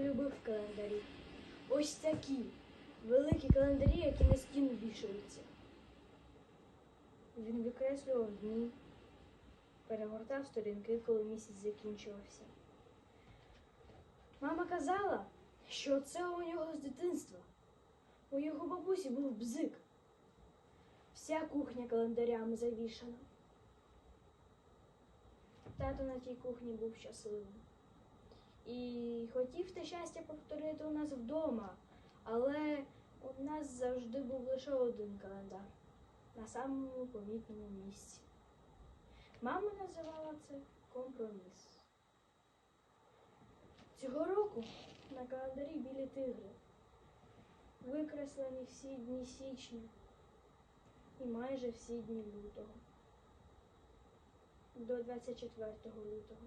Любив календарі. Ось такі великі календарі, які на стіну вішаються. Він викреслював дні, перегортав сторінки, коли місяць закінчувався. Мама казала, що це у нього з дитинства. У його бабусі був бзик. Вся кухня календарями завішана. Тато на тій кухні був щасливим. І хотів те щастя повторити у нас вдома, але у нас завжди був лише один календар на самому помітному місці. Мама називала це компроміс. Цього року на календарі білі тигри. Викреслені всі дні січня і майже всі дні лютого. До 24 лютого.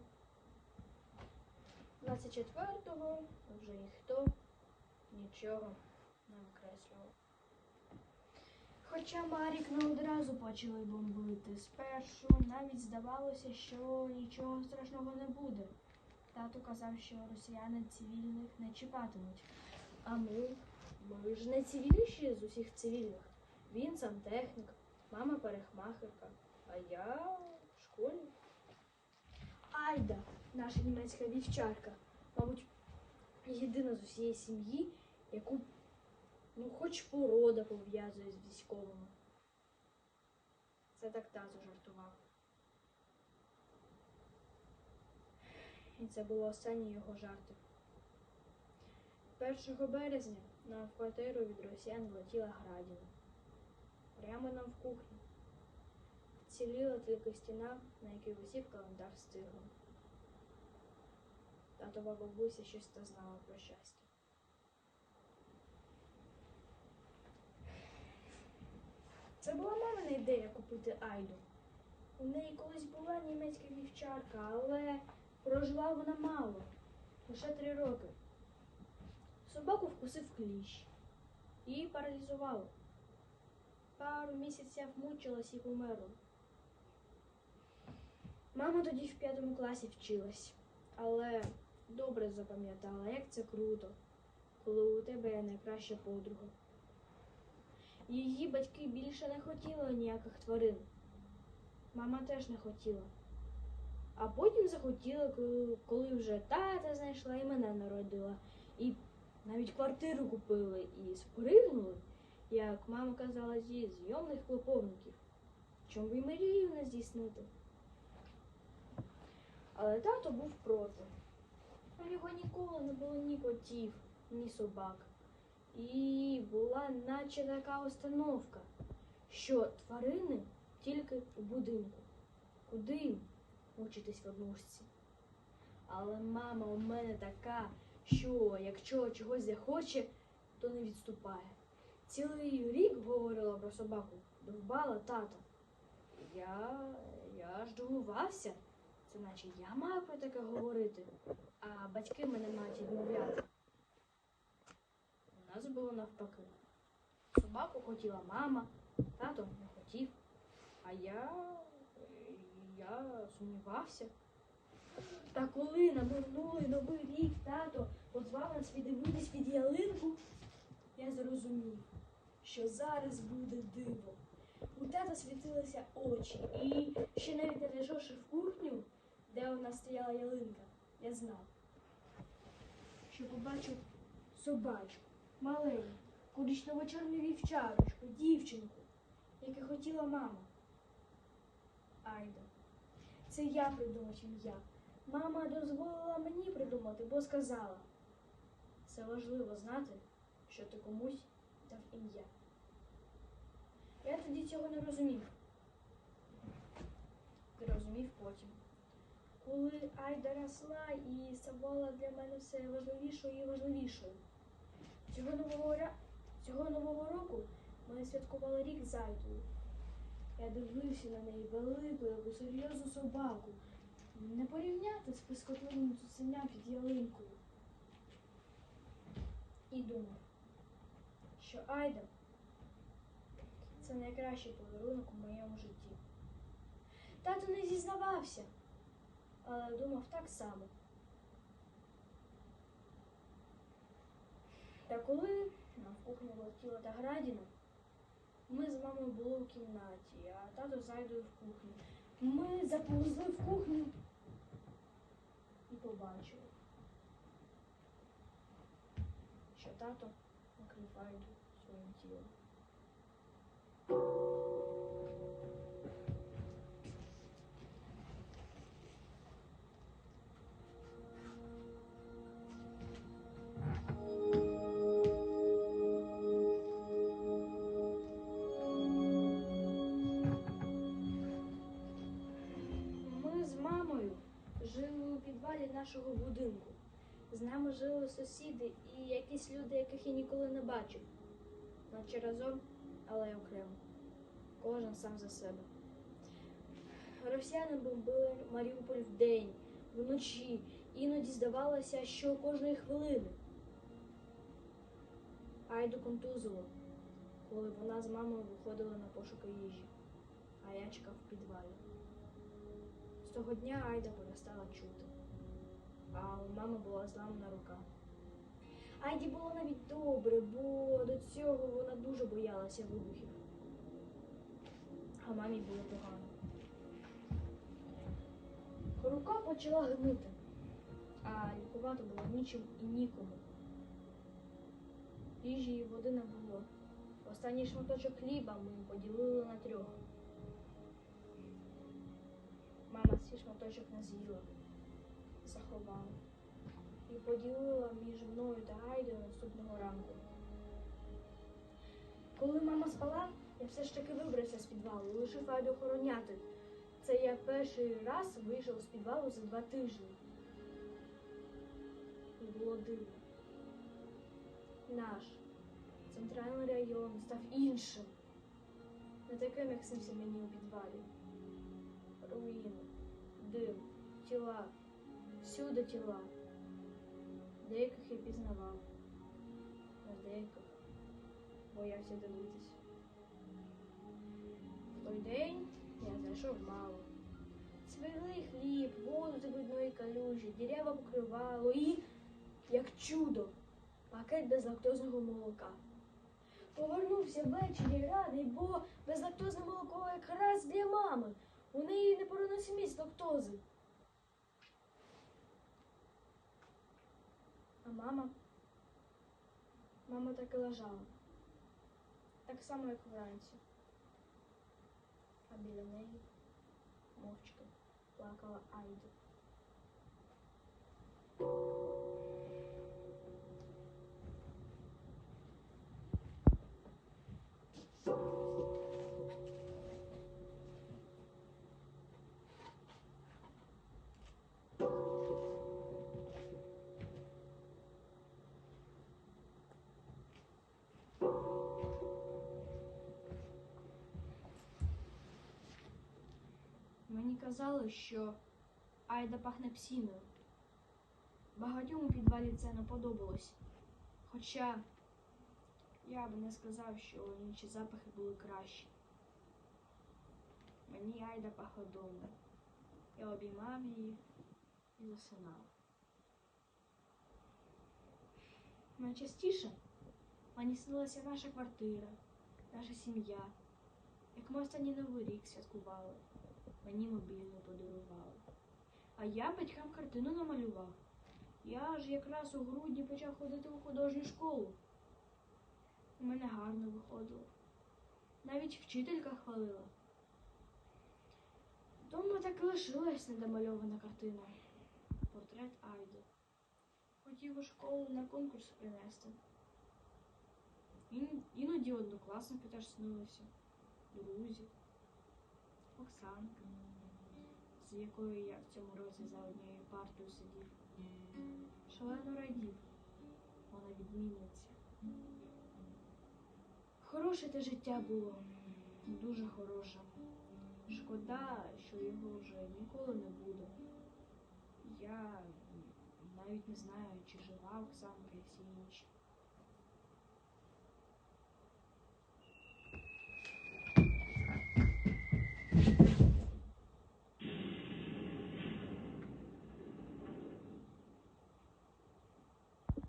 24-го вже ніхто нічого не викреслював. Хоча Марік не одразу почали бомбити. Спершу навіть здавалося, що нічого страшного не буде. Тато казав, що росіяни цивільних не чіпатимуть. А ми, ми ж найцивільніші з усіх цивільних. Він сантехнік, мама парикмахерка, а я школі. Айда, наша німецька вівчарка, мабуть, єдина з усієї сім'ї, яку ну, хоч порода пов'язує з військовими. Це так тато жартував. І це було останні його жарти. 1 березня нам в квартиру від росіян влетіла градіна. Прямо нам в кухню. Вціліла тільки стіна, на якій висів календар з тигром. Татова бабуся щось та знала про щастя. Це була мамина ідея купити Айду. У неї колись була німецька вівчарка, але прожила вона мало, лише три роки. Собаку вкусив кліщ. Її паралізувало. Пару місяців мучилась і померла. Мама тоді в п'ятому класі вчилась, але добре запам'ятала, як це круто, коли у тебе найкраща подруга. Її батьки більше не хотіли ніяких тварин. Мама теж не хотіла. А потім захотіла, коли- вже тата знайшла і мене народила. І навіть квартиру купили і спригнули, як мама казала, зі зйомних клоповників. Чому б і мрію не здійснити? Але тато був проти. У нього ніколи не було ні котів, ні собак. І була наче така установка, що тварини тільки у будинку. Куди мучитись в однушці? Але мама у мене така, що якщо чогось захоче, то не відступає. Цілий рік говорила про собаку, довбала тата. Я, я ж дивувався. Це наче я маю про таке говорити, а батьки мене мають відмовляти. У нас було навпаки. Собаку хотіла мама, тато не хотів, а я, я сумнівався. Та коли на минулий новий рік тато позвав нас віддивитись під ялинку, я зрозумів, що зараз буде диво. У тата світилися очі, і ще навіть не зайшовши в кухню, де у нас стояла ялинка, я знав, що побачу собачку, маленьку, коричнево-чорну вівчарочку, дівчинку, яку хотіла мама. Айда. Це я придумав ім'я. Мама дозволила мені придумати, бо сказала. Це важливо знати, що ти комусь дав ім'я. Я тоді цього не розумів. Зрозумів потім. Коли Айда росла і ставала для мене все важливішою і важливішою. Цього нового, цього нового року ми святкували рік з Айдою. Я дивився на неї велику, яку серйозну собаку. Не порівняти з пискотливим цуценям під ялинкою. І думав, що Айда це найкращий подарунок у моєму житті. Тато не зізнавався, але думав так само. Та коли нам в кухню влетіла та градіна, ми з мамою були у кімнаті, а тато з Айдою в кухні. Ми заповзли в кухню і побачили, що тато накрив нашого будинку. З нами жили сусіди і якісь люди, яких я ніколи не бачив. Наче разом, але й окремо. Кожен сам за себе. Росіяни бомбили Маріуполь вдень, вночі. Іноді здавалося, що кожної хвилини. Айду контузило, коли вона з мамою виходила на пошуки їжі, а я чекав в підвалі. З того дня Айда перестала чути, а у мами була зламана рука. Айді було навіть добре, бо до цього вона дуже боялася вибухів. А мамі було погано. Рука почала гнити, а лікувати було нічим і нікому. Їжі і води не було. Останній шматочок хліба ми поділили на трьох. Мама свій шматочок не з'їла, заховала і поділила між мною та Айдою наступного ранку. Коли мама спала, я все ж таки вибрався з підвалу лишив Айду охороняти. Це я перший раз вийшов з підвалу за два тижні. І було дивно. Наш центральний район став іншим, не таким, як снився мені у підвалі руїни, дим, тіла, всюди тіла. Деяких я пізнавав, а деяких боявся дивитись. В той день я знайшов мало. Світлий хліб, воду з грудної калюжі, дерева покривало і, як чудо, пакет безлактозного молока. Повернувся ввечері радий, бо безлактозне молоко якраз для мами. У неї непереносимість лактози. Мама? Мама так і лежала. Так само, як вранці. А біля неї мовчки плакала Айда. Мені казали, що Айда пахне псіною. Багатьом у підвалі це не подобалось. Хоча я б не сказав, що інші запахи були кращі. Мені Айда пахла домом. Я обіймав її і засинав. Найчастіше мені снилася наша квартира, наша сім'я, як ми останній новий рік святкували. Мені мобільно подарували. А я батькам картину намалював. Я ж якраз у грудні почав ходити у художню школу. У мене гарно виходило. Навіть вчителька хвалила. Дома так і лишилась недомальована картина. Портрет Айди. Хотів у школу на конкурс принести. Ін- Іноді однокласники теж снилися, друзі. Оксанка, з якою я в цьому році за однією партою сидів. Шалено радів, вона відміниться. Хороше те життя було, дуже хороше. Шкода, що його вже ніколи не буде. Я навіть не знаю, чи жива Оксанка і всі інші.